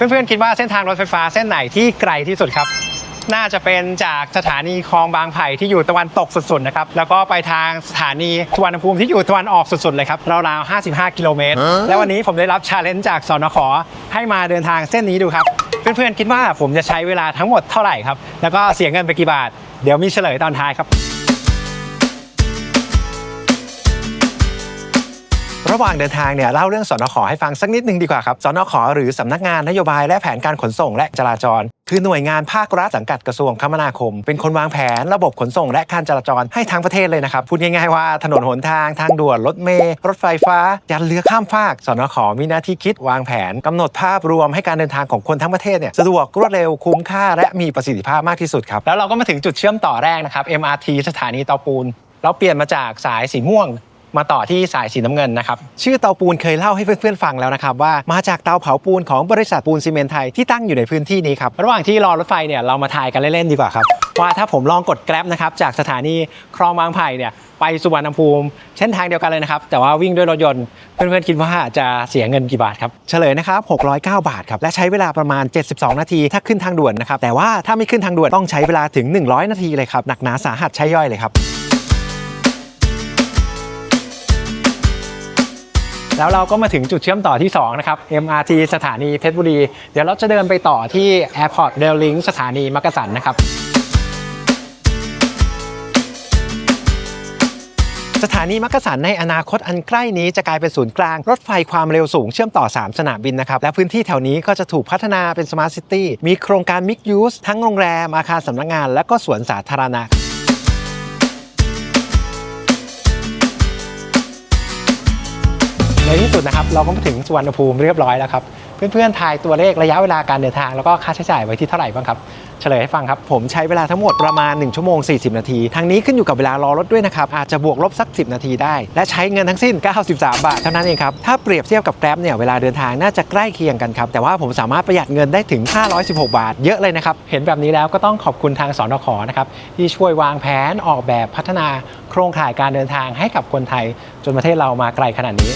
เพื่อนๆคิดว่าเส้นทางรถไฟฟ้าเส้นไหนที่ไกลที่สุดครับ น่าจะเป็นจากสถานีคลองบางไผ่ที่อยู่ตะวันตกสุดๆนะครับแล้วก็ไปทางสถานีสุวรรณภูมิที่อยู่ตะวันออกสุดๆเลยครับราวๆ55 กิโลเมตร และวันนี้ผมได้รับชาเลนจ์จากสนขให้มาเดินทางเส้นนี้ดูครับ เพื่อนๆคิดว่าผมจะใช้เวลาทั้งหมดเท่าไหร่ครับแล้วก็เสียเงินไปกี่บาท เดี๋ยวมีเฉลยตอนท้ายครับ ระหว่างเดินทางเนี่ยเล่าเรื่องสนขอให้ฟังสักนิดนึงดีกว่าครับสนขอหรือสำนักงานนโยบายและแผนการขนส่งและจราจร คือหน่วยงานภาครัฐสังกัดกระทรวงคมนาคม เป็นคนวางแผนระบบขนส่ง และการจราจรให้ทั้งประเทศเลยนะครับพูดง่ายๆว่าถนนหนทางทางด่วนรถเมล์รถไฟฟ้ายันเรือข้ามฟากสนขมีหน้าที่คิดวางแผนกำหนดภาพรวมให้การเดินทางของคนทั้งประเทศเนี่ยสะดวกรวดเร็วคุ้มค่าและมีประสิทธิภาพมากที่สุดครับแล้วเราก็มาถึงจุดเชื่อมต่อแรกนะครับ MRT สถานีเตาปูนเราเปลี่ยนมาจากสายสีม่วง มาต่อที่สายสีน้ำเงินนะครับชื่อเตาปูนเคยเล่าให้เพื่อนๆฟังแล้วนะครับว่ามาจากเตาเผาปูนของบริษัทปูนซีเมนไทยที่ตั้งอยู่ในพื้นที่นี้ครับระหว่างที่รอรถไฟเนี่ยเรามาทายกันเล่นๆดีกว่าครับว่าถ้าผมลองกดแกร็บนะครับจากสถานีคลองบางไผ่เนี่ยไปสุวรรณภูมิเส้นทางเดียวกันเลยนะครับ แต่ว่าวิ่งด้วยรถยนต์เพื่อนๆคิดว่าจะเสียเงินกี่บาทครับเฉลยนะครับ609 บาทครับและใช้เวลาประมาณ 72 นาที ถ้าขึ้นทางด่วนนะครับแต่ว่าถ้าไม่ขึ้นทางด่วนต้องใช้เวลาถึง 100 นาทีเลยครับหนักหนาสาหัสใช้ย่อยเลยครับ แล้วเราก็มาถึงจุดเชื่อมต่อที่ 2 นะครับ MRT สถานีเพชรบุรี เดี๋ยวเราจะเดินไปต่อที่ Airport Rail Link สถานีมักกะสันนะครับสถานีมักกะสันในอนาคตอันใกล้นี้จะกลายเป็นศูนย์กลาง รถไฟความเร็วสูงเชื่อมต่อ 3 สนามบินนะครับ และพื้นที่แถวนี้ก็จะถูกพัฒนาเป็นสมาร์ทซิตี้มีโครงการมิกยูสทั้งโรงแรมอาคารสำนักงาน และก็สวนสาธารณะ ในที่สุดนะครับเราก็มาถึงสุวรรณภูมิเรียบร้อยแล้วครับเพื่อนๆทายตัวเลขระยะเวลาการเดินทางแล้วก็ค่าใช้จ่ายไว้ที่เท่าไหร่บ้างครับเฉลยให้ฟังครับ ผมใช้เวลาทั้งหมดประมาณ 1 ชั่วโมง 40 นาที ทางนี้ขึ้นอยู่กับเวลารอรถด้วยนะครับ อาจจะบวกลบสัก 10 นาทีได้ และใช้เงินทั้งสิ้น 93 บาทเท่านั้นเองครับ ถ้าเปรียบเทียบกับแกร็บเนี่ย เวลาเดินทางน่าจะใกล้เคียงกันครับ แต่ว่าผมสามารถประหยัดเงินได้ถึง 516 บาท เยอะเลยนะครับ เห็นแบบนี้แล้วก็ต้องขอบคุณทางสอนขนะครับที่ช่วยวางแผนออกแบบพัฒนาโครงข่ายการเดินทางให้กับคนไทย จนประเทศเรามาไกลขนาดนี้